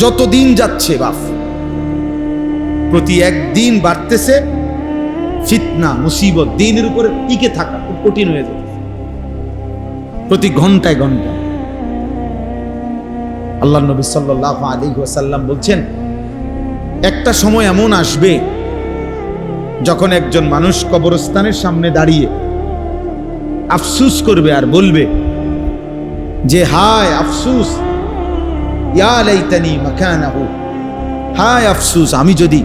যত দিন যাচ্ছে বাপ প্রতি একদিন বাড়তেছে ফিতনা, মুসিবত, দিনের উপরে টিকে থাকা খুব কঠিন হয়ে যাবে। প্রতি ঘন্টায় ঘন্টায় আল্লাহ নবী সাল্লাহ আলী ওয়াসাল্লাম বলছেন, একটা সময় এমন আসবে যখন একজন মানুষ কবরস্থানের সামনে দাঁড়িয়ে আফসুস করবে আর বলবে যে, হায় আফসুস ইয়া লাইতানি মাকানাহু। হায় আফসুস, আমি যদি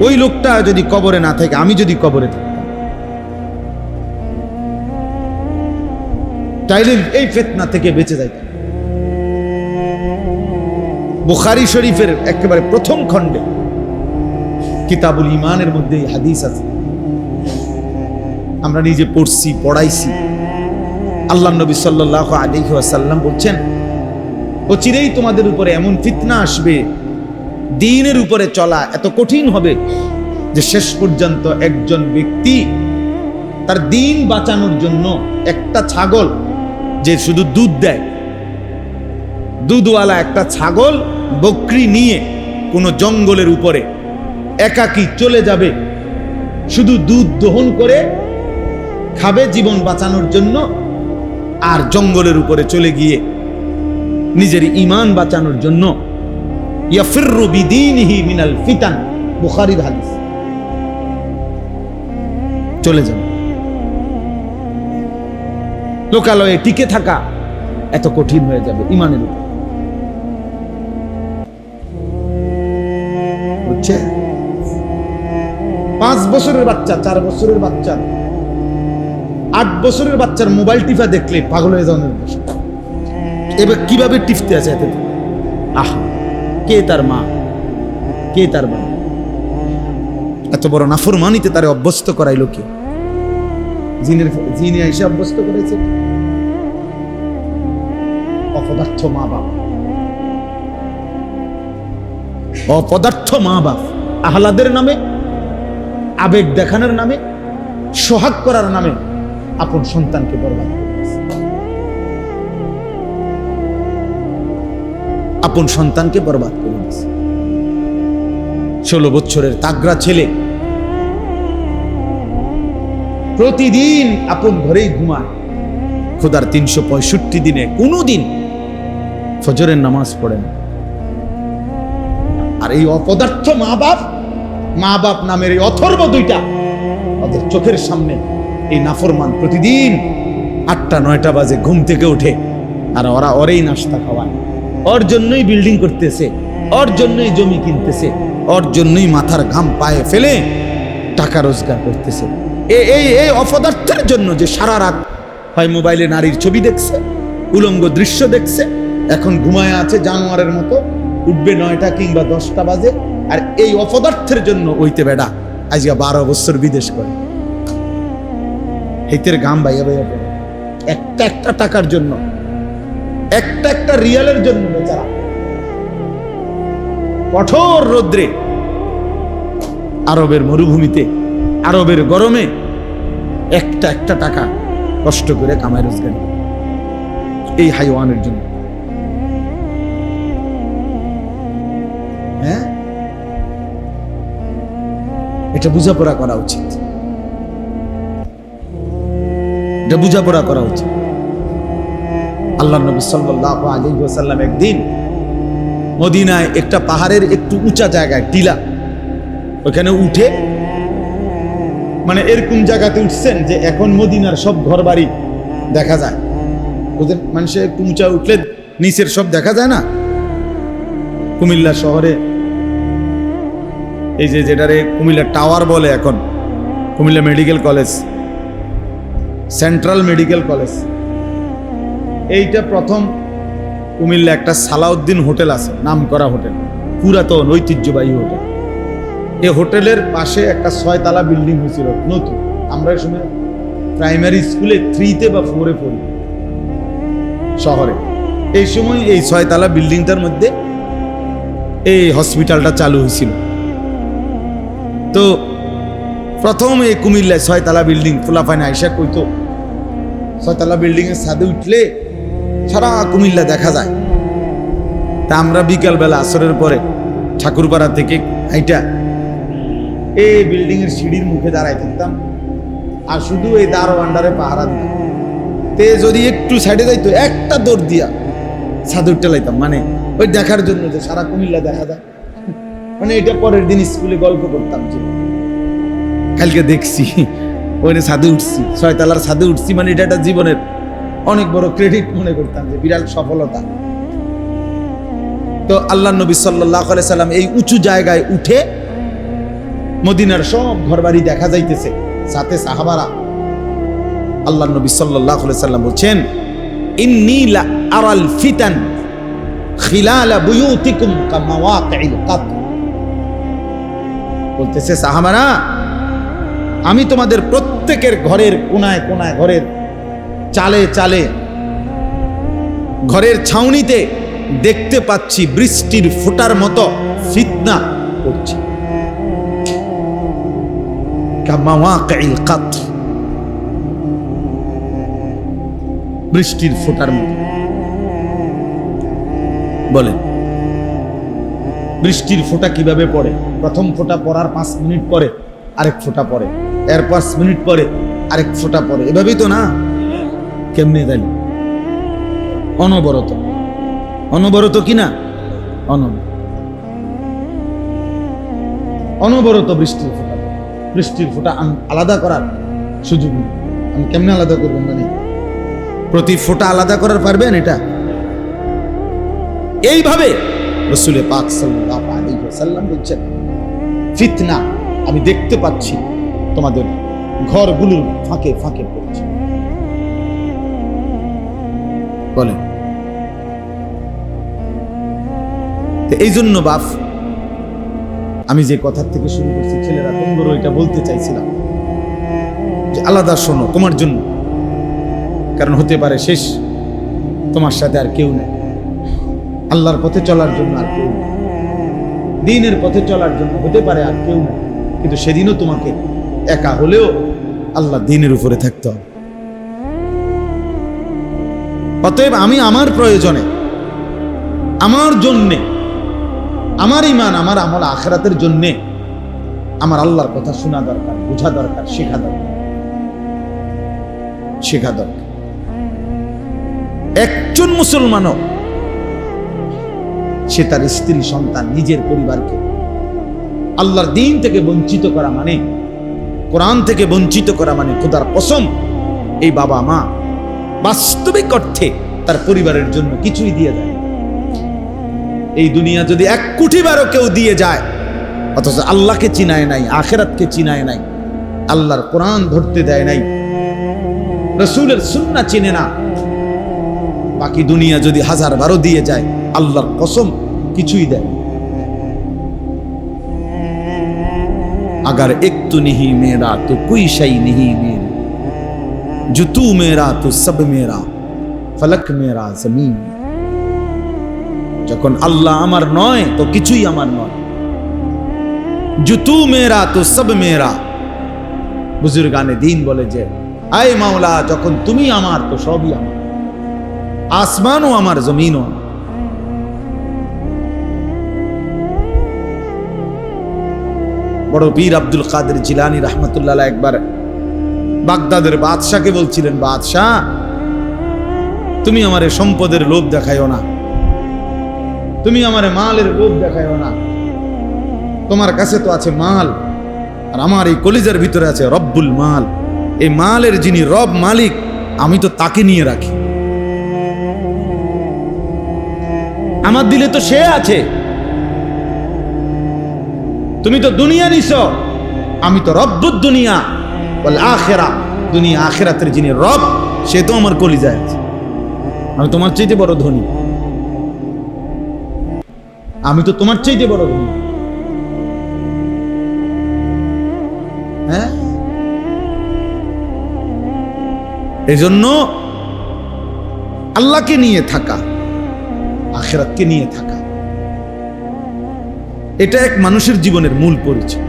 ওই লোকটা যদি কবরে না থাকে, আমি যদি কবরে থাকতাম। তাইলে এই ফেতনা থেকে বেঁচে যাইতাম। বুখারি শরীফের একেবারে প্রথম খণ্ডে কিতাবুল ইমানের মধ্যে হাদিস আছে। আমরা নিজে পড়ছি, পড়াইছি। আল্লাহ নবী সাল্লাহ আলিহি আসাল্লাম বলছেন ও চিরেই তোমাদের উপরে এমন ফিতনা আসবে। দিনের উপরে চলা এত কঠিন হবে যে শেষ পর্যন্ত একজন ব্যক্তি তার দিন বাঁচানোর জন্য একটা ছাগল যে শুধু দুধ দেয়, দুধওয়ালা একটা ছাগল বকরি নিয়ে কোনো জঙ্গলের উপরে একাকি চলে যাবে, শুধু দুধ দহন করে খাবে জীবন বাঁচানোর জন্য, আর জঙ্গলের উপরে চলে গিয়ে নিজের ইমান বাঁচানোর জন্য। মিনাল চলে যাবে লোকালয়ে টিকে থাকা এত কঠিন হয়ে যাবে ইমানের উপর। পাঁচ বছরের বাচ্চা, চার বছরের বাচ্চা, আট বছরের বাচ্চার মোবাইল টিফা দেখলে পাগল হয়ে যাওয়ার এবার কীভাবে টিপতে আছে এত? আহ, কে তার মা? কে তার মা এত বড় নাফরমানিতে তারে অভ্যস্ত করাইল কে? জিনের জিনে এসে অভ্যস্ত করেছে অপদার্থ মা বাপ। অপদার্থ মা বাপ। আহ্লাদের নামে, আবেগ দেখানোর নামে, সোহাগ করার নামে আপন সন্তানকে বরবাদ আপন সন্তানকে বরবাদ করে দিয়েছে ষোলো বছরের তাগড়া ছেলে প্রতিদিন আপন ঘরেই ঘুমায়। খোদার তিনশো পঁয়ষট্টি দিনে কোনো দিন ফজরের নামাজ পড়েন আর এই অপদার্থ মা বাপ মা বাপ নামের এই অথর্ব দুইটা ওদের চোখের সামনে এই নাফরমান প্রতিদিন আটটা, নয়টা বাজে ঘুম থেকে উঠে আর ওরা ওরেই নাস্তা খাওয়ায়। ওর জন্যই বিল্ডিং করতেছে, ওর জন্যই জমি কিনতেছে, ওর জন্যই মাথার ঘাম পায়ে ফেলে টাকা রোজগার করতেছে। এই এই অপদার্থের জন্য যে সারা রাত হয় মোবাইলে নারীর ছবি দেখছে, উলঙ্গ দৃশ্য দেখছে, এখন ঘুমায় আছে জানোয়ারের মতো, উঠবে নয়টা কিংবা দশটা বাজে, আর এই অপদার্থের জন্য ওইতে বেড়া, আজকে বারো বছর বিদেশ করে। হেতের গাম বাইয়া বাইয়া একটা একটা টাকার জন্য একটা একটা রিয়ালের জন্য বেচারা। কঠোর রোদ্রে আরবের মরুভূমিতে, আরবের গরমে একটা একটা টাকা কষ্ট করে কামাই রোজগার। এই হাইওয়ানের জন্য। হ্যাঁ? এটা বুঝাপড়া করা উচিত। এটা বুঝাপড়া করা উচিত। আল্লাহ নবী সাল্লাল্লাহু আলাইহি ওয়াসাল্লাম একদিন মদিনায় একটা পাহাড়ের একটু উঁচা জায়গায়, টিলা, ওখানে উঠে মানে এরকম জায়গাতে উঠছেন যে এখন মদিনার সব ঘর বাড়ি দেখা যায়। ওদের মানুষের একটু উঁচা উঠলে নিচের সব দেখা যায় না? কুমিল্লা শহরে এই যে যেটারে কুমিল্লা টাওয়ার বলে এখন, Comilla medical college, central medical college. এইটা প্রথম কুমিল্লা একটা সালাউদ্দিন হোটেল আছে নাম করা হোটেল, পুরাতন ঐতিহ্যবাহী হোটেল। এই হোটেলের পাশে একটা ছয়তলা বিল্ডিং হয়েছিল, নতুন। আমরা সময় প্রাইমারি স্কুলে থ্রিতে বা ফোরে পড়ি শহরে। এই সময় এই ছয়তলা বিল্ডিংটার মধ্যে এই হসপিটালটা চালু হয়েছিল। তো প্রথম এই কুমিল্লায় ছয়তলা বিল্ডিং ফুলাফাইন আইসা কইতো, ছয়তলা বিল্ডিং এর ছাদে উঠলে সারা কুমিল্লা দেখা যায়। তা আমরা বিকালবেলা আসরের পরে ঠাকুরপাড়া থেকে এইটা এই বিল্ডিং এর সিঁড়ির মুখে দাঁড়াই থাকতাম। আর শুধু এই দারোয়ান্ডারে পাহারা দিতাম। তে যদি একটু সাইডে যাইতো, একটা দৌড় দিয়া সাদুরটা লাইতাম মানে ওই দেখার জন্য যে সারা কুমিল্লা দেখা যায়। মানে এটা পরের দিন স্কুলে গল্প করতাম যে, কালকে দেখছি ওইখানে সাদে উঠছি, ছয়তলার সাদে উঠছি মানে এটা একটা জীবনের অনেক বড় ক্রেডিট মনে করতাম যে বিরাট সফলতা। তো আল্লাহ নবী সাল্লাহ সাল্লাম এই উঁচু জায়গায় উঠে মদিনার সব ঘরবাড়ি দেখা যাইতেছে, সাথে সাহাবারা। আল্লাহ নবী সাল্লাহ সাল্লাম বলছেন বলতেছে সাহাবারা, আমি তোমাদের প্রত্যেকের ঘরের কোনায় কোনায় ঘরের চালে চালে। ঘরের ছাউনিতে দেখতে পাচ্ছি বৃষ্টির ফোটার মতো ফিতনা পড়ছে বৃষ্টির ফোটার মতো। বলেন, বৃষ্টির ফোঁটা কীভাবে পড়ে? প্রথম ফোঁটা পড়ার পাঁচ মিনিট পরে আরেক ফোঁটা পড়ে। এর পাঁচ মিনিট পরে আরেক ফোঁটা পড়ে। এভাবেই তো না? কেমনে জানি অনবরত। অনবরত কি না? অনবরত অনবরত বৃষ্টির ফোঁটা। বৃষ্টির ফোঁটা আলাদা করার সুযোগ নেই। আমি কেমনে আলাদা করবেন মানে? প্রতি ফোঁটা আলাদা করার পারবেন এটা? এইভাবে রসুলে পাক ওয়াসাল্লাম বলছেন, ফিতনা আমি দেখতে পাচ্ছি তোমাদের ঘরগুলোর ফাঁকে ফাঁকে পড়ছে। বলেন এই জন্য বাপ, আমি যে কথার থেকে শুরু করছি, ছেলেরা তোমরা এটা বলতে চাইছিলাম যে আলাদা শোনো তোমার জন্য। কারণ হতে পারে শেষ, তোমার সাথে আর কেউ নেই। আল্লাহর পথে চলার জন্য আর কেউ নেই। দিনের পথে চলার জন্য হতে পারে আর কেউ নেই। কিন্তু সেদিনও তোমাকে একা হলেও আল্লাহ দিনের উপরে থাকতে হবে। অতএব আমি আমার প্রয়োজনে, আমার জন্যে, আমার ইমান, আমার আমল আখেরাতের জন্যে আমার আল্লাহর কথা শোনা দরকার, বোঝা দরকার, শেখা দরকার। শেখা দরকার। একজন মুসলমানও সে তার স্ত্রী, সন্তান, নিজের পরিবারকে আল্লাহর দিন থেকে বঞ্চিত করা মানে কোরআন থেকে বঞ্চিত করা মানে খোদার কসম, এই বাবা মা বাস্তবিক অর্থে তার পরিবারের জন্য কিছুই দিয়ে দেয় এই দুনিয়া যদি এক কোটিবারও কেউ দিয়ে যায়, অথচ আল্লাহকে চিনায় নাই, আখেরাতকে চিনায় নাই, আল্লাহর কোরআন ধরতে দেয় নাই, রসুলের সুন্না চিনে না, বাকি দুনিয়া যদি হাজার বারো দিয়ে যায়, আল্লাহর কসম কিছুই দেয় আগার একটু নিহি মেয়েরা, তো কুইশাই নিহি মেয়েরা। जो तू मेरा तो सब मेरा ফলক মেরা জমিন যখন আল্লাহ আমার নয় তো কিছুই আমার নয় জুতু মেরা তো সব মেরা বুজুর্গানে দিন বলে যে আয় মাওলা যখন তুমি আমার তো সবই আমার আসমানও আমার জমিনও আমার। বড় পীর আব্দুল কাদের জিলানি রহমতুল্লাহ একবার বাগদাদের বাদশাকে বলছিলেন, বাদশাহ, তুমি আমারে সম্পদের লোভ দেখাইও না। তুমি আমারে মালের লোভ দেখাইও না। তোমার কাছে তো আছে মাল, আর আমার এই কলিজার ভিতরে আছে রব্বুল মাল। এই মালের যিনি রব মালিক, আমি তো তাকে নিয়ে রাখি। আমার দিলে তো সে আছে। তুমি তো দুনিয়া নিছ, আমি তো রব্বুদ দুনিয়া। আখেরা, দুনিয়া আখেরাতের যিনি রব, সে তো আমার কলিজায় আছে। আমি তোমার চাইতে বড় ধনী। আমি তো তোমার চাইতে বড় ধনী। হ্যাঁ? এজন্য আল্লাহকে নিয়ে থাকা, আখেরাতকে নিয়ে থাকা, এটা এক মানুষের জীবনের মূল পরিচয়।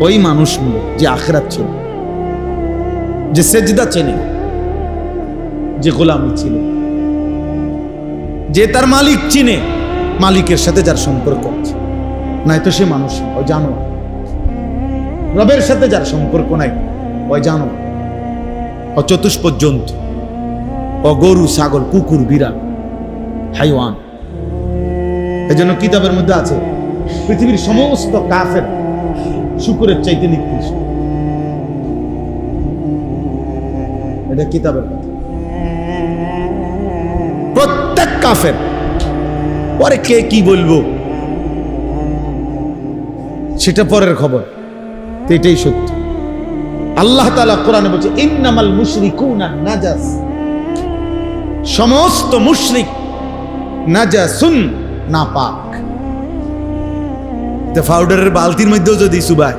ওই মানুষ মূল যে আখেরাত ছিল। যে সেজদা চেনে, যে গোলামি ছিল যে তার মালিক চিনে, মালিকের সাথে যার সম্পর্ক আছে। নাই তো সে মানুষ ও জানো। রবের সাথে যার সম্পর্ক নাই ওই জানো। ও চতুষ্পদ জন্তু ও গরু, ছাগল, কুকুর, বিড়াল, হাইওয়ান। এই জন্য কিতাবের মধ্যে আছে, পৃথিবীর সমস্ত কাফের শুকুরের চাইতে নিকৃষ্ট। এটা কিতাবের কথা। প্রত্যেক কাফের। পরে কে কি বলব? সেটা পরের খবর। তো এটাই সত্য। আল্লাহ তাআলা কোরআনে বলছে ইন্নামাল মুশরিকুনা নাজাস। সমস্ত মুশরিক নাজাসুন নাপাক। তো পাউডারের বালতির মধ্যেও যদি সুবায়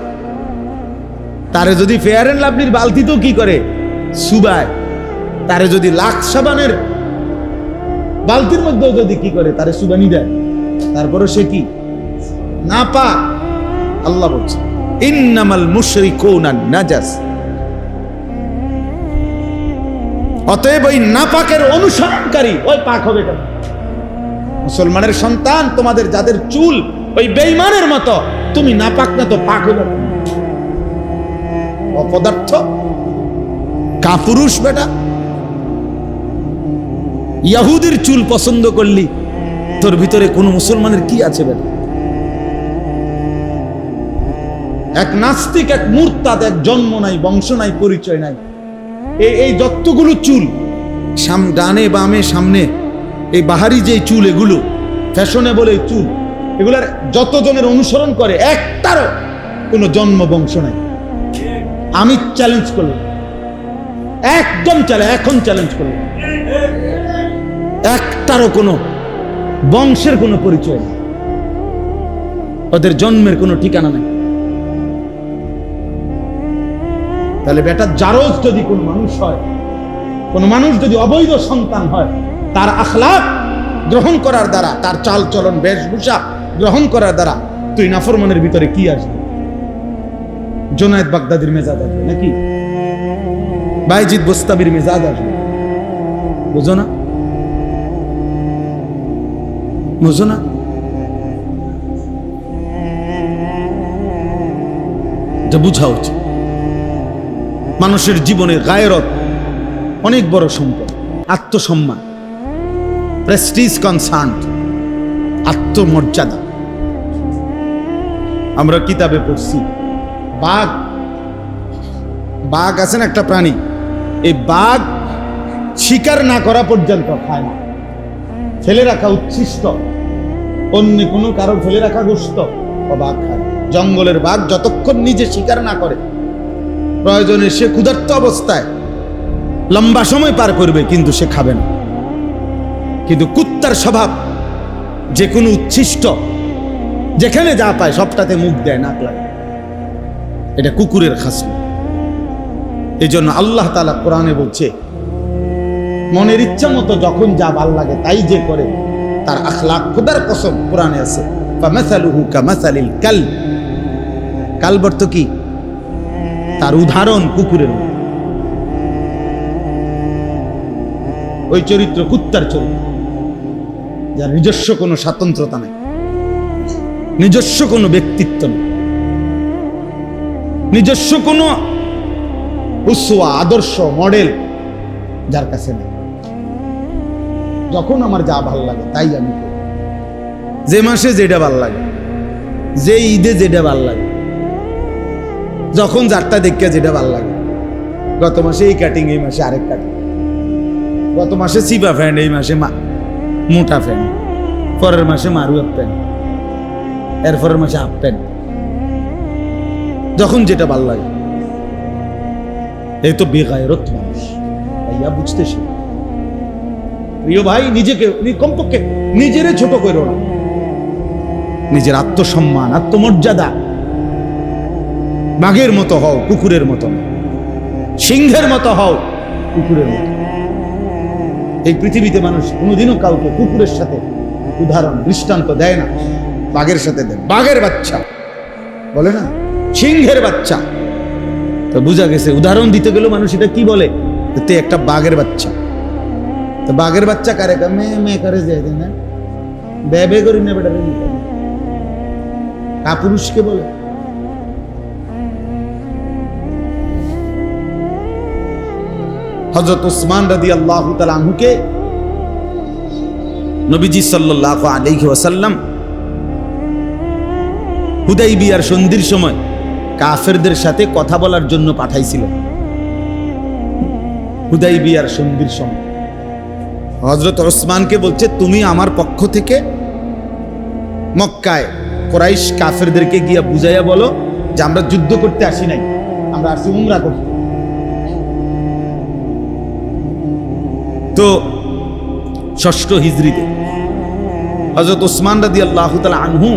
তারে যদি ফেয়ার এন্ড লাভলির বালতিতেও কি করে? সুবায় তারে যদি লাখ সাবানের বালতির মধ্যেও যদি কি করে, তারে সুবানি দেয়। তারপরে সে কি? না পাক, আল্লাহ বলছে, ইন্নামাল মুশরিকুনা নাজাস। অতএব ওই নাপাকের অনুসরণকারী ওই পাক হবে কেন? মুসলমানের সন্তান, তোমাদের যাদের চুল ওই বেইমানের মতো, তুমি নাপাক না তো পাক হবে অপদার্থ কাপুরুষ বেটা। ইয়াহুদির চুল পছন্দ করলি, তোর ভিতরে কোন মুসলমানের কি আছে বেটা? এক নাস্তিক, এক মূর্তাদ, এক জন্ম নাই, বংশ নাই, পরিচয় নাই। এই এই যতগুলো চুল, সাম, ডানে, বামে, সামনে, এই বাহারি যে চুল, এগুলো, ফ্যাশনেবল এই চুল, এগুলার যতজনের অনুসরণ করে, একটারও কোনো জন্ম, বংশ নাই। আমি চ্যালেঞ্জ করলাম। একদম চ্যালেঞ্জ এখন চ্যালেঞ্জ করলাম একটারও কোনো বংশের কোনো পরিচয় নেই। ওদের জন্মের কোনো ঠিকানা নেই। তাহলে বেটা জারজ যদি কোন মানুষ হয়, কোন মানুষ যদি অবৈধ সন্তান হয়, তার আখলাপ গ্রহণ করার দ্বারা, তার চাল চলন বেশভূষা গ্রহণ করার দ্বারা তুই নাফরমানের ভিতরে কি আসবে? জোনায়েদ বাগদাদির মেজাজ আসবে নাকি? বাইজিদ বোস্তাবির মেজাজ আসবে। বুঝো না? বুঝো না? যা বুঝা উচিত। মানুষের জীবনে গায়রত অনেক বড় সম্পদ। আত্মসম্মান প্রেস্টিজ কনসার্ন আত্মমর্যাদা। আমরা কিতাবে পড়ছি, বাঘ বাঘ আছে না একটা প্রাণী? এই বাঘ শিকার না করা পর্যন্ত খায় না। ফেলে রাখা উচ্ছিষ্ট। অন্য কোনো কারও ফেলে রাখা গুস্ত ও বাঘ খায় জঙ্গলের বাঘ যতক্ষণ নিজে শিকার না করে, প্রয়োজনে সে ক্ষুধার্ত অবস্থায় লম্বা সময় পার করবে, কিন্তু সে খাবে না। কিন্তু কুত্তার স্বভাব যে কোনো উচ্ছিষ্ট, যেখানে যা পায় সবটাতে মুখ দেয়, নাক লাগে। এটা কুকুরের খাসল। এই জন্য আল্লাহ তালা কোরআনে বলছে, মনের ইচ্ছা মতো যখন যা ভালো লাগে তাই যে করে, তার আখলাক খুদার কসম কোরআনে আছে, ফামাসালুহু কাল কালব। কি? তার উদাহরণ কুকুরের ওই চরিত্র কুত্তার চরিত্র, যার নিজস্ব কোনো স্বাতন্ত্রতা নেই, নিজস্ব কোনো ব্যক্তিত্ব নেই, নিজস্ব কোনো উৎসোয়া আদর্শ, মডেল যার কাছে নেই। যখন আমার যা ভালো লাগে, তাই আমি করি। যে মাসে যেটা ভালো লাগে, যে ঈদে যেটা ভালো লাগে, যখন যারটা দেখে যেটা ভালো লাগে। গত মাসে এই কাটিং এই মাসে আরেক কাটিং গত মাসে চিপা ফ্যান্ড এই মাসে মা- মোটা ফ্যান্ড পরের মাসে মারু আপ প্যান্ট এরপরের মাসে হাফ প্যান্ট যখন যেটা ভালো লাগে। এই তো বেগায়রত মানুষ। ভাইয়া, বুঝতে শিখ। প্রিয় ভাই, নিজেকে কমপক্ষে নিজেরে ছোট করো না। নিজের আত্মসম্মান, আত্মমর্যাদা বাঘের মতো হও, কুকুরের মতো। সিংহের মতো হও, কুকুরের মতো এই পৃথিবীতে মানুষ কোনোদিনও কাউকে কুকুরের সাথে উদাহরণ, দৃষ্টান্ত দেয় না। বাঘের সাথে দেয় বাঘের বাচ্চা। বলে না? সিংহের বাচ্চা। তো বোঝা গেছে। উদাহরণ দিতে গেলেও মানুষ এটা কি বলে? তে একটা বাঘের বাচ্চা। তো বাঘের বাচ্চা কারে? মে মে করে যায় না? বে বে করি না বেটা কাপুরুষকে বলে। হজরত উসমান রাদি আল্লাহ আনহুকে নবীজি সাল্লাহ আলাইহি ওয়াসাল্লাম হুদাই বিয়ার সন্ধির সময় কাফেরদের সাথে কথা বলার জন্য পাঠাইছিল। হুদাই বিয়ার সন্ধির সময়। হজরত ওসমানকে বলছে, তুমি আমার পক্ষ থেকে মক্কায় কোরাইশ কাফেরদেরকে গিয়া বুঝাইয়া বলো যে আমরা যুদ্ধ করতে আসি নাই, আমরা আসি উমরা করতে। তো ষষ্ঠ হিজড়িতে হজরত ওসমান রাদি আল্লাহ আনহু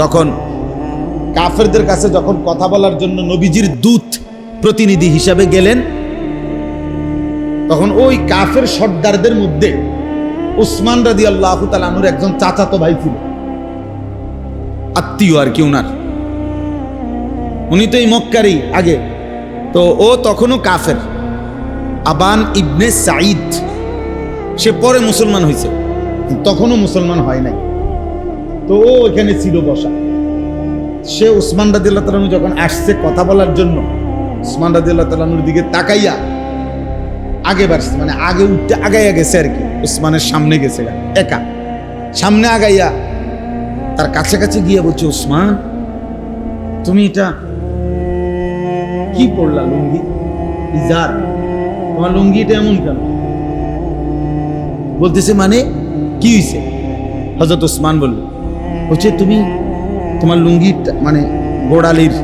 তখন কাফেরদের কাছে যখন কথা বলার জন্য নবীজির দূত প্রতিনিধি হিসাবে গেলেন, তখন ওই কাফের সর্দারদের মধ্যে উসমান রাদি আল্লাহ তালানুর একজন চাচাতো ভাই ছিল, আত্মীয় আর কি উনার। উনি তো এই মক্কারই আগে। তো ও তখনও কাফের। আবান ইবনে সাঈদ, সে পরে মুসলমান হয়েছে তখনও মুসলমান হয় নাই। তো ও এখানে ছিল বসা। সে উসমান রাদিল্লাহ তালানু যখন আসছে কথা বলার জন্য, উসমান রাদিল্লাহ তালানুর দিকে তাকাইয়া আগে বাড়ছে মানে আগে উঠতে আগাইয়া গেছে আর কি, উসমানের সামনে গেছে একা। সামনে আগাইয়া তার কাছাকাছি গিয়ে বলছে, উসমান, তুমি এটা কি পড়লা লুঙ্গি? ইজার, তোমার লুঙ্গিটা এমন কেন? বলতেছে মানে কি হয়েছে হজরত উসমান বলল, বলছে, তুমি তোমার লুঙ্গি মানে গোড়ালির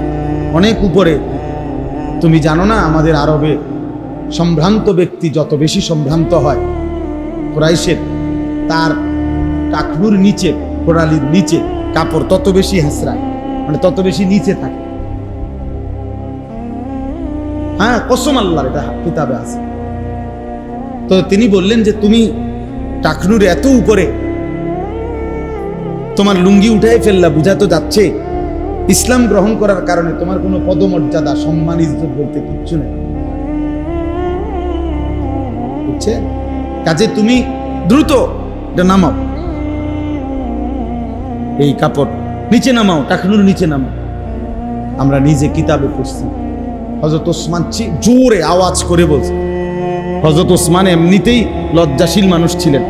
অনেক উপরে। তুমি জানো না আমাদের আরবে সম্ভ্রান্ত ব্যক্তি যত বেশি সম্ভ্রান্ত হয়, কোরাইশের তার টাকনুর নিচে, গোড়ালির নিচে কাপড় তত বেশি হাসরায় মানে তত বেশি নিচে থাকে। হ্যাঁ কসম আল্লাহর এটা কিতাবে আছে। তো তিনি বললেন যে তুমি টাকনুর এত উপরে তোমার লুঙ্গি উঠাই ফেললা, বুঝা তো যাচ্ছে। ইসলাম গ্রহণ করার কারণে তোমার কোনো পদমর্যাদা, সম্মান, ইজ্জত বলতে কিচ্ছু নেই। বুঝছে? কাজে তুমি দ্রুত এটা নামাও। এই কাপড় নিচে নামাও টাকনুর নিচে নামাও। আমরা নিজে কিতাবে পড়ছি। হজরত ওসমান জোরে আওয়াজ করে বলছে। হজরত ওসমান এমনিতেই লজ্জাশীল মানুষ ছিলেন।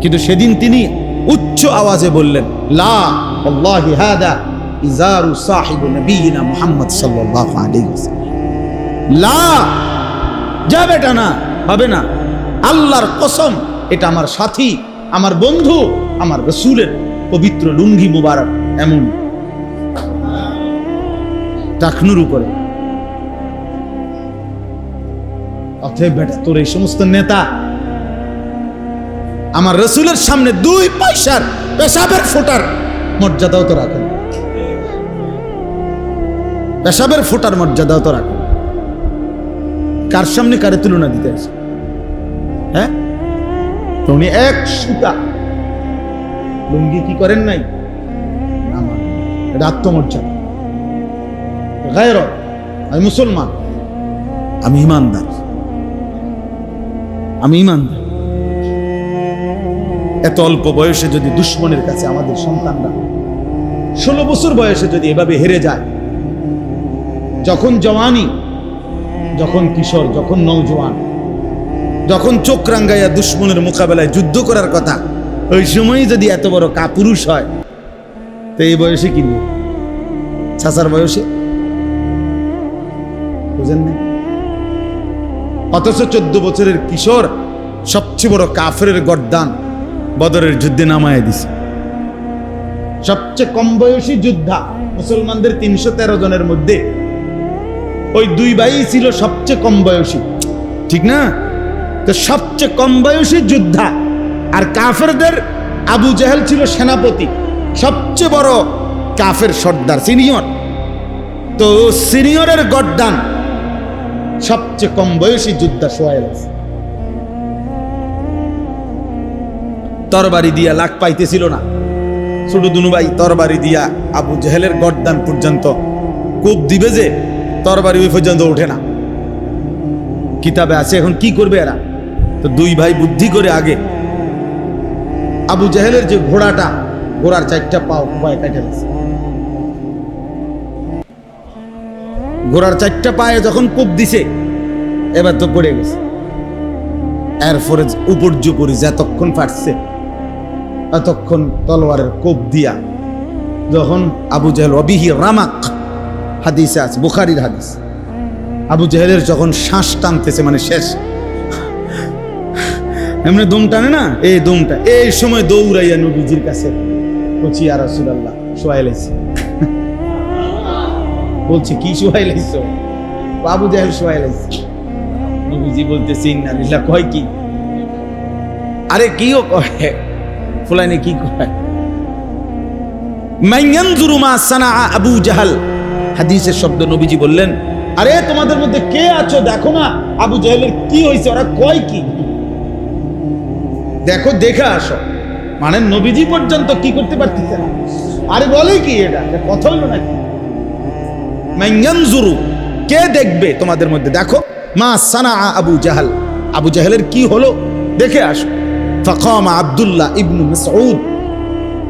কিন্তু সেদিন তিনি উচ্চ আওয়াজে বললেন যা বেটা না হবে না। আল্লাহর কসম, এটা আমার সাথী, আমার বন্ধু, আমার রসুলের পবিত্র লুঙ্গি মুবারক, এমন। টাকনুর উপরে অতএব বেটা, তোর এই সমস্ত নেতা আমার রসুলের সামনে দুই পয়সার পেশাবের ফোটার মর্যাদাও তো রাখেন পেশাবের ফোটার মর্যাদাও তো রাখেন কার সামনে কারে তুলনা দিতে আছে? হ্যাঁ? উনি এক সুতা। লুঙ্গি কি করেন নাই? মানে এটা আত্মমর্যাদা। গায়ের আমি মুসলমান। আমি ইমানদার। আমি ইমানদার। এত অল্প বয়সে যদি দুশ্মনের কাছে আমাদের সন্তানরা ষোলো বছর বয়সে যদি এভাবে হেরে যায়, যখন জওয়ানি, যখন কিশোর, যখন নৌজওয়ান, যখন চোখ রাঙ্গাইয়া দুশ্মনের মোকাবেলায় যুদ্ধ করার কথা, ওই সময়ই যদি এত বড় কাপুরুষ হয়, তো এই বয়সে কিনবে চাচার বয়সে? বুঝেন না অথচ চোদ্দ বছরের কিশোর সবচেয়ে বড় কাফের গর্দান। বদরের যুদ্ধে নামায় দিছে। সবচেয়ে কম বয়সী যোদ্ধা মুসলমানদের তিনশো তেরো জনের মধ্যে ওই দুই ভাই ছিল সবচেয়ে কম বয়সী। ঠিক না? তো সবচেয়ে কম বয়সী যোদ্ধা আর কাফেরদের আবু জাহেল ছিল সেনাপতি। সবচেয়ে বড় কাফের সর্দার, সিনিয়র। তো সিনিয়রের গড্ডান সবচেয়ে কম বয়সী যোদ্ধা সোয়াইল আছে। তরবারি দিয়া লাখ পাইতেছিল না। ছোট দুনুভাই তরবারি দিয়া আবু জেহেলের গর্দান পর্যন্ত কূপ দিবে যে তরবারি ওই পর্যন্ত ওঠে না। কিতাবে আছে এখন কি করবে এরা? তো দুই ভাই বুদ্ধি করে আগে আবু জাহেলের যে ঘোড়াটা, ঘোড়ার চারটা পাও পায়ে কেটে গেছে। ঘোড়ার চারটা পায়ে যখন কোপ দিছে, এবার তো পড়ে গেছে। এরপরে উপর্য করি যতক্ষণ ফাটছে এতক্ষণ তলোয়ারের কোপ দিয়া যখন আবু জাহেল অবিহি রামাক, হাদিসে আছে, বুখারির হাদিস। আবু জাহেলের যখন শ্বাস টানতেছে মানে শেষ। এমনি দম টানে না? এই দমটা, এই সময় দৌড়াইয়া নবীজির কাছে বলছি আর রাসূলুল্লাহ সোয়াই লাইছি বলছে, কি সোয়াই লাইছো আবু জাহেল সোয়াই লাইছি নবীজি বলতেছে, ইন্না কয় কি? আরে কিও কয়? ফুলাইনে কি কয়? হাদিসের শব্দ নবীজি বললেন, আরে, তোমাদের মধ্যে কে আছো? দেখো না, আবু জাহেলের কি হয়েছে ওরা কয় কি? দেখো, দেখে আসো। মানে নবীজি পর্যন্ত কি করতে পারতেছে না আরে, বলে কি এটা? কথা হলো নাকি? কে দেখবে তোমাদের মধ্যে? দেখো, মা সানা আবু জাহাল। আবু জাহেলের কি হলো? দেখে আসো। ফাকাম আব্দুল্লাহ ইবনু মাসউদ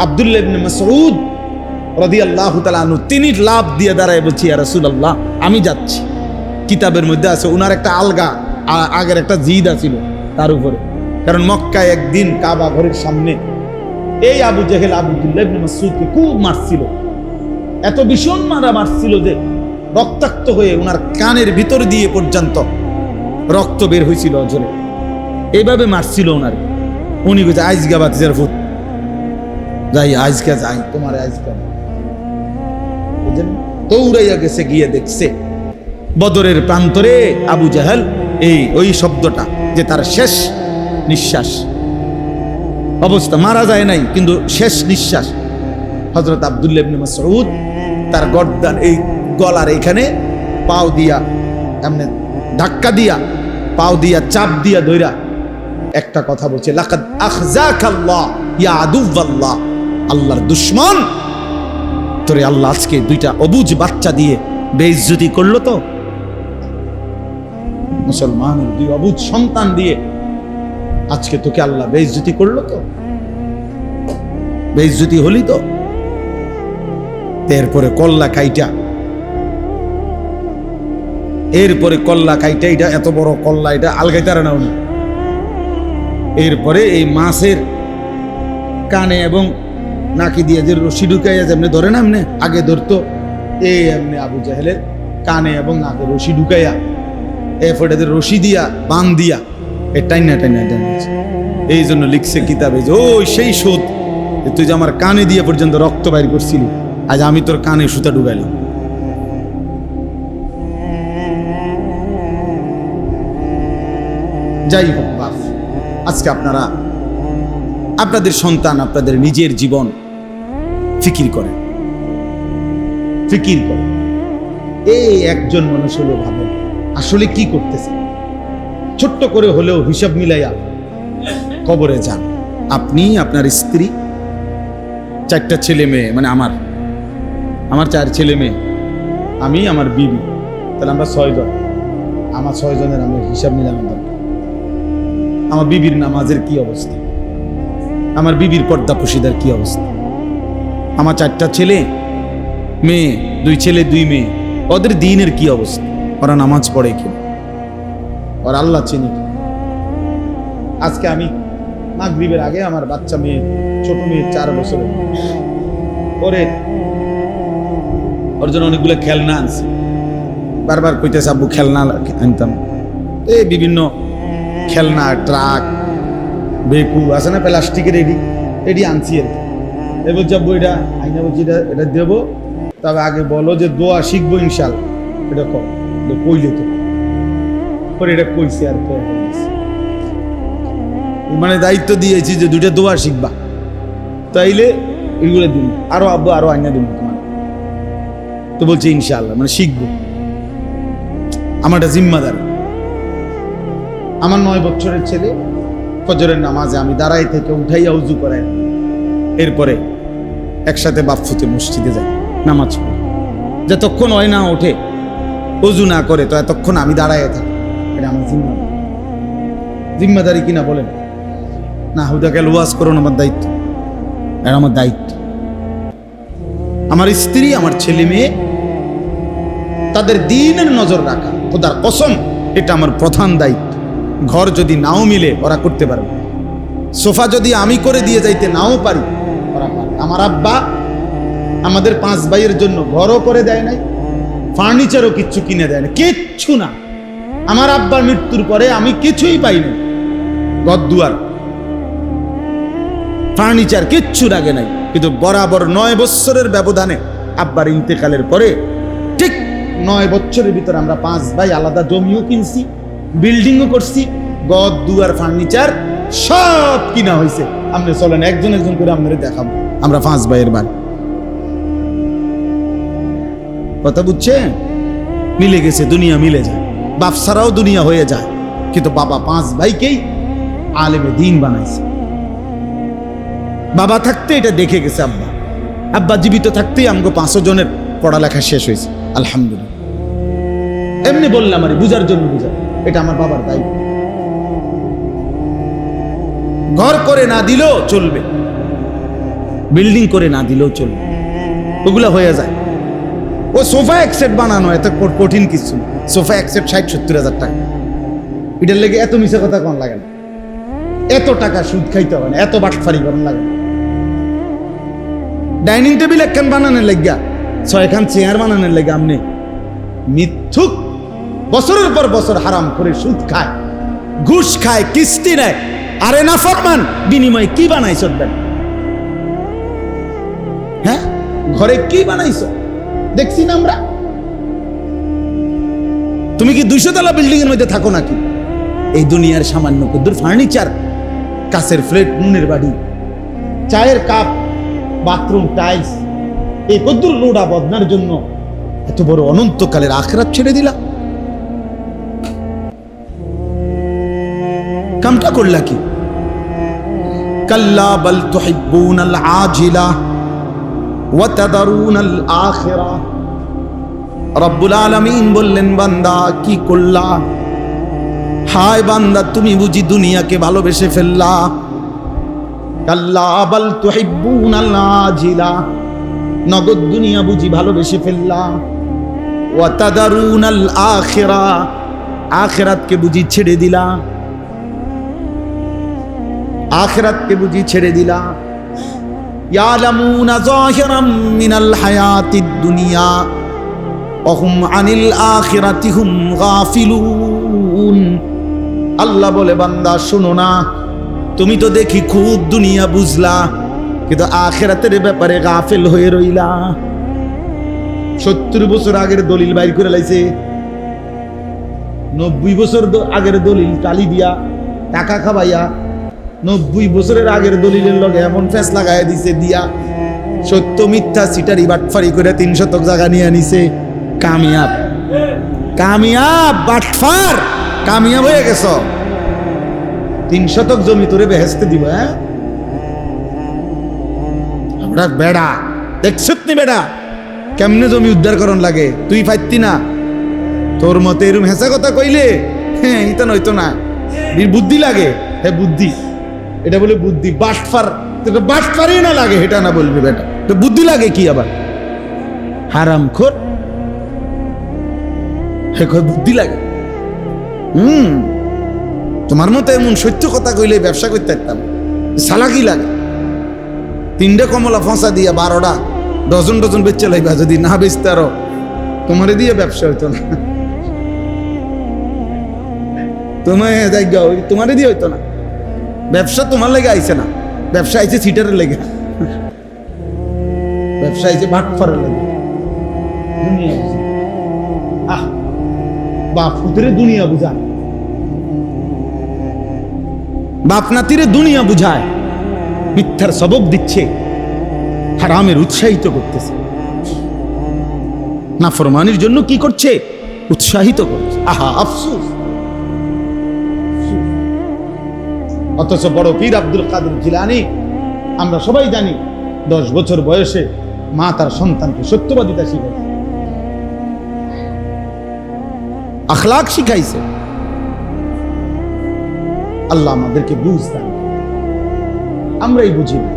আব্দুল্লাহ ইবনু মাসউদ রাদিয়াল্লাহু তাআলা আনহু, তিনি লাভ দিয়ে দাঁড়ায় বলছি, ইয়া রাসূলুল্লাহ, আমি যাচ্ছি। কিতাবের মধ্যে আছে ওনার একটা আলগা আগের একটা জিদ আছিল তার উপরে। কারণ মক্কায় একদিন কাবা ঘরের সামনে এই আবু জেহেল, আবুদুল্লাহ ইবনে মাসউদকে খুব মারছিল। এত ভীষণ মারা মারছিল যে রক্তাক্ত হয়ে ওনার কানের ভিতর দিয়ে পর্যন্ত রক্ত বের হয়েছিল অজরে। এইভাবে মারছিল ওনার উনি বলছে আইজগা বাতিজার ফুট যাই আজকে যাই, তোমার আজকে বুঝলেন? দৌড়াইয়া গেছে, গিয়ে দেখছে। বদরের প্রান্তরে আবু জাহাল, এই, ওই শব্দটা যে তার শেষ নিঃশ্বাস। অবস্থা মারা যায় নাই, কিন্তু শেষ নিঃশ্বাস। হজরত আবদুল্লাহ ইবনে মাসউদ তার গর্দান, এই গলার এখানে পাও দিয়া, এমনি ধাক্কা দিয়া, পাও দিয়া, চাপ দিয়া ধইরা একটা কথা বলছে আল্লাহর দুশমন। তোরে আল্লাহ আজকে দুইটা অবুজ বাচ্চা দিয়ে বেইজ্জতি করল তো? মুসলমানের দুই অবুজ সন্তান দিয়ে আজকে তোকে আল্লাহ বেইজ্জতি করল তো? বেইজ্জতি হলি তো? এরপরে কল্লা কাইটা। এরপরে কল্লা কাইটা, এটা এত বড় কল্লা, এটা আলগাইতারে না উনি? এরপরে এই মাছের কানে এবং নাকি দিয়ে যে রশি ঢুকাইয়া যেমনি ধরে না এমনি, আগে ধরতো এই এমনি আবু জাহেলের কানে এবং নাকে রশি ঢুকাইয়া, এরপরে এদের রশি দিয়া, বান দিয়া, এ টাইনা টাইনা টাইনাছে এই জন্য লিখছে কিতাবে যে ওই সেই সুদ তুই যে আমার কানে দিয়ে পর্যন্ত রক্ত বাইর করছিলি, আজ আমি তোর কানে সুতা ঢুকাইলাম। যাই হোক, বাপ। আজকে আপনারা, আপনাদের সন্তান, আপনাদের নিজের জীবন ফিকির করেন ফিকির করেন এই একজন মানুষ হলো ভাবেন, আসলে কি করতেছে? ছোট্ট করে হলেও হিসাব মিলাইয়া কবরে যান। আপনি, আপনার স্ত্রী, চারটা ছেলে মেয়ে মানে আমার আমার চার ছেলে মেয়ে, আমি, আমার বিবি, তাহলে আমরা ছয়জন। আমার ছয়জনের আমি হিসাব মিলানো দরকার। আমার বিবির নামাজের কি অবস্থা? আমার বিবির পর্দা পুশিদার কি অবস্থা? আমার চারটা ছেলে, মেয়ে, দুই ছেলে, দুই মেয়ে, ওদের দিনের কি অবস্থা? ওরা নামাজ পড়ে কি ওরা আল্লাহ চিনি? আজকে আমি মাগরিবের আগে আমার বাচ্চা মেয়ে, ছোট মেয়ে চার বছরের। ওরে, ওর জন্য অনেকগুলো খেলনা আনছি। বারবার কইতেছে, আব্বু, খেলনা আনতাম। এই বিভিন্ন খেলনা ট্রাক বেকু আছে না? প্লাস্টিকের এডি এডি আনছি আর কি। এ বলছে, আব্বু, এটা আইনা বলছি, এটা এটা দেবো। তবে আগে বলো যে দোয়া শিখব ইনশাল। এটা কর কইলে তো। পরে এটা কইছে আর মানে দায়িত্ব দিয়েছি যে দুইটা দোয়া শিখবা। তাইলে এগুলো দিন। আরও আব্বু, আরও আইনা দিন তোমার। তো বলছে, ইনশাল্লাহ। মানে শিখব। আমার জিম্মাদার। আমার নয় বছরের ছেলে, ফজরের নামাজে আমি দাঁড়াই থেকে উঠাইয়া উজু করাই। এরপরে একসাথে বাপফুতে মসজিদে যাই, নামাজ পড়ি। যতক্ষণ হয় না ওঠে, উজু না করে, তো এতক্ষণ আমি দাঁড়াই থাকি। এটা আমার জিম্মাদারি। জিম্মাদারি কিনা বলেন? না, হুদাকে ওয়াজ করুন আমার দায়িত্ব। এটা আমার দায়িত্ব। আমার স্ত্রী, আমার ছেলে মেয়ে, তাদের দিনের নজর রাখা, খোদার কসম, এটা আমার প্রধান দায়িত্ব। ঘর যদি নাও মিলে, ওরা করতে পারবে। সোফা যদি আমি করে দিয়ে যাইতে নাও পারি। আমার আব্বা আমাদের পাঁচ ভাইয়ের জন্য ঘরও করে দেয় নাই ফার্নিচারও কিচ্ছু কিনে দেয় না কিচ্ছু না। আমার আব্বার মৃত্যুর পরে আমি কিছুই পাইনি গদ্দুয়ার। ফার্নিচার কিচ্ছু লাগে নাই। কিন্তু বরাবর নয় বৎসরের ব্যবধানে আব্বার ইন্তেকালের পরে ঠিক নয় বছরের ভিতরে আমরা পাঁচ ভাই আলাদা জমিও কিনছি। বিল্ডিংও করছি, গদ, দুয়ার, ফার্নিচার, সব কিনা হয়েছে আপনি চলেন, একজন একজন করে আপনাদের দেখাবো। আমরা পাঁচ ভাইয়ের বাড়ি। কথা বুঝছেন? মিলে গেছে, দুনিয়া মিলে যায়। বাপ ছাড়াও দুনিয়া হয়ে যায়। কিন্তু বাবা পাঁচ ভাইকেই আলেমে দিন বানাইছে। বাবা থাকতে এটা দেখে গেছে আব্বা। আব্বা জীবিত থাকতেই আমগো পাঁচশো জনের পড়ালেখা শেষ হয়েছে। আলহামদুলিল্লাহ। এমনি বললাম আর, বুঝার জন্য বুঝা এটা আমার বাবার দায়িত্ব। ঘর করে না দিলেও চলবে। বিল্ডিং করে না দিলেও চলবে। ওগুলা হয়ে যায়। ও সোফা এক বানানো, এত কঠিন কিছু সোফা এক ষাট, সত্তর হাজার টাকা। এটার লেগে এত মিশা কথা কোন লাগে না। এত টাকা সুদ খাইতে হবে না, এত বাটফারি করেন লাগে না। ডাইনিং টেবিল একখান বানানোর লাগিয়া, ছয়খান চেয়ার বানানোর লেগে আপনি মিথ্যুক বছরের পর বছর হারাম করে সুদ খায়, ঘুষ খায়, কিস্তি নেয়। আরে না ফরমান, বিনিময়ে কি বানাইছ হ্যাঁ? ঘরে কি বানাইছ? দেখছি না আমরা। তুমি কি দুইশো তলা বিল্ডিং এর মধ্যে থাকো নাকি? এই দুনিয়ার সামান্য কুদ্দুর ফার্নিচার, কাছের ফ্লেট, নুনের বাড়ি, চায়ের কাপ, বাথরুম, টাইলস, এই কদ্দুর লোডা বদনার জন্য এত বড় অনন্তকালের আখরাত ছেড়ে দিলা। কামটা করলা কি? কাল্লা বল তুহিব্বুন আল আজিলা ওয়া তাদারুন আল আখিরা রব্বুল আলামিন বললেন, বান্দা, কি করলা? হায় বান্দা, তুমি বুঝি দুনিয়াকে ভালোবেসে ফেললা। কাল্লা বাল তুহিব্বুন আল আজিলা নগদ দুনিয়া বুঝি ভালোবেসে ফেললা। ওয়া তাদারুন আল আখিরা আখিরাতকে বুঝি ছেড়ে দিলা। আখিরাতকে বুঝি ছেড়ে দিলা। ইয়ালামুনা যাহিরাম মিনাল হায়াতিদ দুনিয়া, অহুম আনিল আখিরাতি হুম গাফিলুন। আল্লাহ বলে, বান্দা, শোনো না, তুমি তো দেখি খুব দুনিয়া বুঝলা, কিন্তু আখেরাতের ব্যাপারে গাফেল হয়ে রইলা। সত্তর বছর আগের দলিল বাইর করে লাইছে। নব্বই বছর আগের দলিল টালি দিয়া, টাকা খাবাইয়া নব্বই বছরের আগের দলিলের লগে এমন ফেস লাগাই দিছে দিয়া সত্য মিথ্যা সিটারি বাটফারি করে তিন শতক জায়গা নিয়ে নিছে। কামিয়াব। কামিয়াব, বাটফার! কামিয়াব হয়ে গেছ। তিন শতক জমি তোরে বেহেস্তে দিব হ্যাঁ? আমরা বেড়া। দেখছত নি বেড়া, কেমনে জমি উদ্ধার করন লাগে? তুই পাইতি না? তোর মতে এরম হেসা কথা কইলে হ্যাঁ ইতা নয়তো না। বুদ্ধি লাগে হ্যাঁ বুদ্ধি। এটা বলে বুদ্ধি। বাটফার তোকে বাটফারই না লাগে এটা না বলবি বেটা। তো বুদ্ধি লাগে কি আবার? হারাম খোর। হে বুদ্ধি লাগে। হুম। তোমার মতো এমন সত্য কথা কইলে ব্যবসা করতে পারতাম। সালাকি লাগে। তিনটে কমলা ফসা দিয়া বারোটা ডজন ডজন বেচে লাইবা, যদি না বেচতে আরও। তোমারে দিয়ে ব্যবসা হইতো না। তোমায় ওই তোমারে দিয়ে হইতো না। ব্যবসা তোমার লেগে আইছে না। ব্যবসা আইছে সিটারের লেগে। ব্যবসা আইছে ভাটফারের লেগে। দুনিয়া বাপ পুতরে বাপ নাতিরে দুনিয়া বুঝায়। মিথ্যার সবক দিচ্ছে। হারামের উৎসাহিত করতেছে। না ফরমানির জন্য কি করছে? উৎসাহিত করছে। আহা, আফসুস। অথচ বড় পীর আব্দুল কাদের জিলানি, আমরা সবাই জানি দশ বছর বয়সে মা তার সন্তানকে সত্যবাদিতা শিখাইছে আখলাক শিখাইছে। আল্লাহ আমাদেরকে বুঝ দান আমরাই বুঝি না।